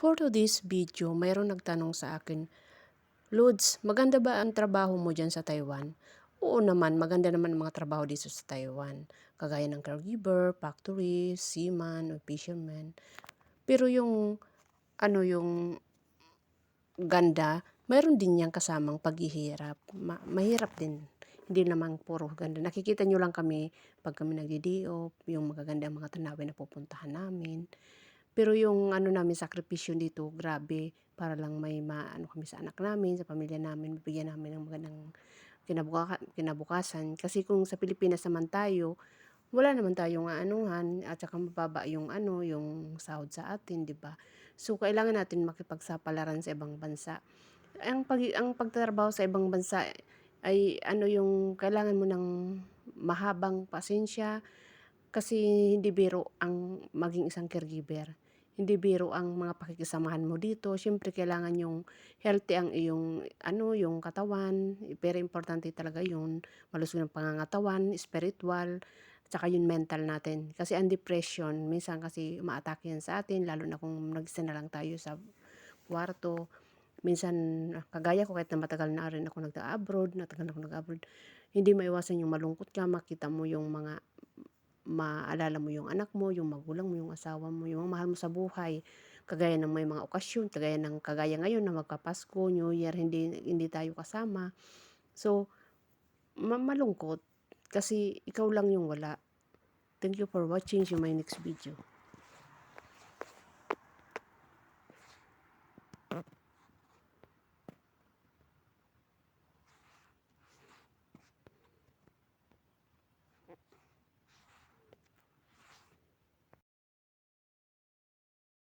For today's video, mayroon nagtanong sa akin, Lods, maganda ba ang trabaho mo dyan sa Taiwan? Oo naman, maganda naman ang mga trabaho dito sa Taiwan. Kagaya ng caregiver, factory, seaman, fisherman. Pero yung, ano yung ganda, mayroon din niyang kasamang paghihirap. Ma- mahirap din. Hindi naman puro ganda. Nakikita nyo lang kami pag kami nagdi-day-off, yung magaganda mga tanawin na pupuntahan namin. Pero yung ano namin, sakripisyo dito, grabe. Para lang may maano kami sa anak namin, sa pamilya namin, bibigyan namin ng magandang kinabuka- kinabukasan. Kasi kung sa Pilipinas naman tayo, wala naman tayong anuhan at saka mababa yung ano, yung sahod sa atin, 'di ba? So kailangan natin makipagsapalaran sa ibang bansa. Ang pag ang pagtatrabaho sa ibang bansa ay ano yung kailangan mo ng mahabang pasensya kasi hindi biro ang maging isang caregiver. Hindi biro ang mga pakikisamahan mo dito. Siyempre kailangan yung healthy ang iyong ano, yung katawan. Very importante talaga yun. Malusog ng pangangatawan, spiritual, tsaka yung mental natin. Kasi ang depression, minsan kasi umaatake yan sa atin, lalo na kung nag-isa na lang tayo sa kwarto. Minsan, kagaya ko kahit na matagal na rin ako nag-abroad, natagal na ako nag-abroad, hindi maiwasan yung malungkot ka, makita mo yung mga maalala mo yung anak mo, yung magulang mo, yung asawa mo, yung mahal mo sa buhay. Kagaya ng may mga okasyon, kagaya ng kagaya ngayon na magpapasko, New Year, hindi hindi tayo kasama. So, ma- malungkot kasi ikaw lang yung wala. Thank you for watching. My next video.